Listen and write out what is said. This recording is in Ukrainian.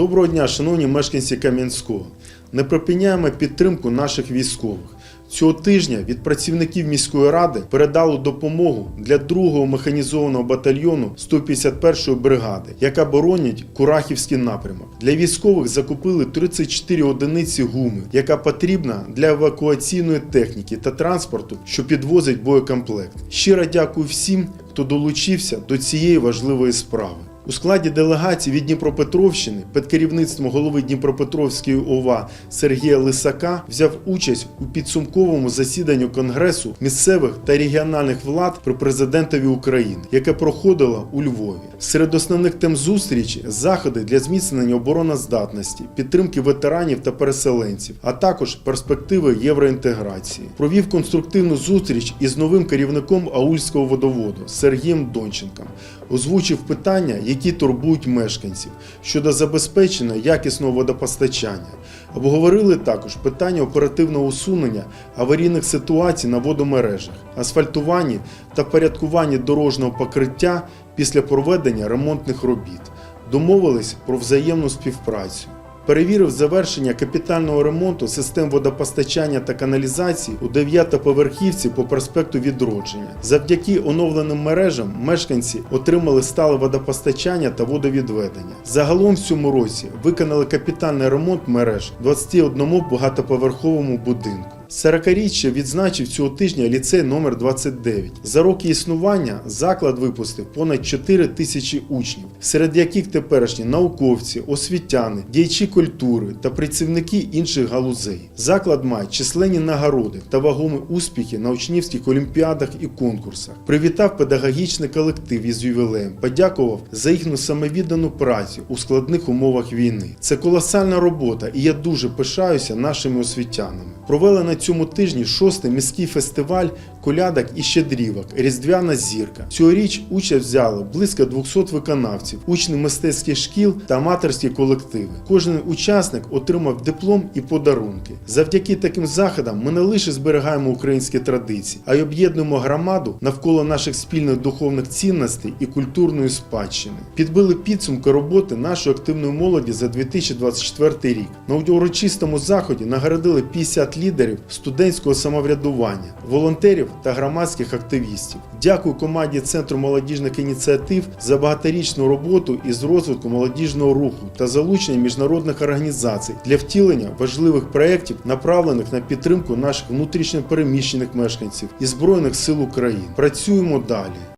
Доброго дня, шановні мешканці Кам'янського. Не припиняємо підтримку наших військових. Цього тижня від працівників міської ради передали допомогу для 2-го механізованого батальйону 151-ї бригади, яка боронить Курахівський напрямок. Для військових закупили 34 одиниці гуми, яка потрібна для евакуаційної техніки та транспорту, що підвозить боєкомплект. Щиро дякую всім, хто долучився до цієї важливої справи. У складі делегації від Дніпропетровщини під керівництвом голови Дніпропетровської ОВА Сергія Лисака взяв участь у підсумковому засіданні Конгресу місцевих та регіональних влад при президентові України, яке проходило у Львові. Серед основних тем зустрічі заходи для зміцнення обороноздатності, підтримки ветеранів та переселенців, а також перспективи євроінтеграції. Провів конструктивну зустріч із новим керівником Аульського водоводу Сергієм Донченком. Озвучив питання, які турбують мешканців щодо забезпечення якісного водопостачання. Обговорили також питання оперативного усунення аварійних ситуацій на водомережах, асфальтуванні та порядкуванні дорожнього покриття після проведення ремонтних робіт. Домовились про взаємну співпрацю. Перевірив завершення капітального ремонту систем водопостачання та каналізації у 9-поверхівці по проспекту Відродження. Завдяки оновленим мережам мешканці отримали стале водопостачання та водовідведення. Загалом в цьому році виконали капітальний ремонт мереж 21 багатоповерховому будинку. 40-річчя відзначив цього тижня ліцей номер 29 За роки існування заклад випустив понад 4 тисячі учнів, серед яких теперішні науковці, освітяни, діячі культури та працівники інших галузей. Заклад має численні нагороди та вагомі успіхи на учнівських олімпіадах і конкурсах. Привітав педагогічний колектив із ювілеєм, подякував за їхню самовіддану працю у складних умовах війни. Це колосальна робота, і я дуже пишаюся нашими освітянами. Провели на цьому тижні шостий міський фестиваль колядок і щедрівок Різдвяна зірка. Цьогоріч участь взяли близько 200 виконавців, учні мистецьких шкіл та аматорські колективи. Кожен учасник отримав диплом і подарунки. Завдяки таким заходам ми не лише зберігаємо українські традиції, а й об'єднуємо громаду навколо наших спільних духовних цінностей і культурної спадщини. Підбили підсумки роботи нашої активної молоді за 2024 рік. На урочистому заході нагородили 50 лідерів студентського самоврядування, волонтерів та громадських активістів. Дякую команді Центру молодіжних ініціатив за багаторічну роботу із розвитку молодіжного руху та залучення міжнародних організацій для втілення важливих проєктів, направлених на підтримку наших внутрішньо переміщених мешканців і Збройних сил України. Працюємо далі.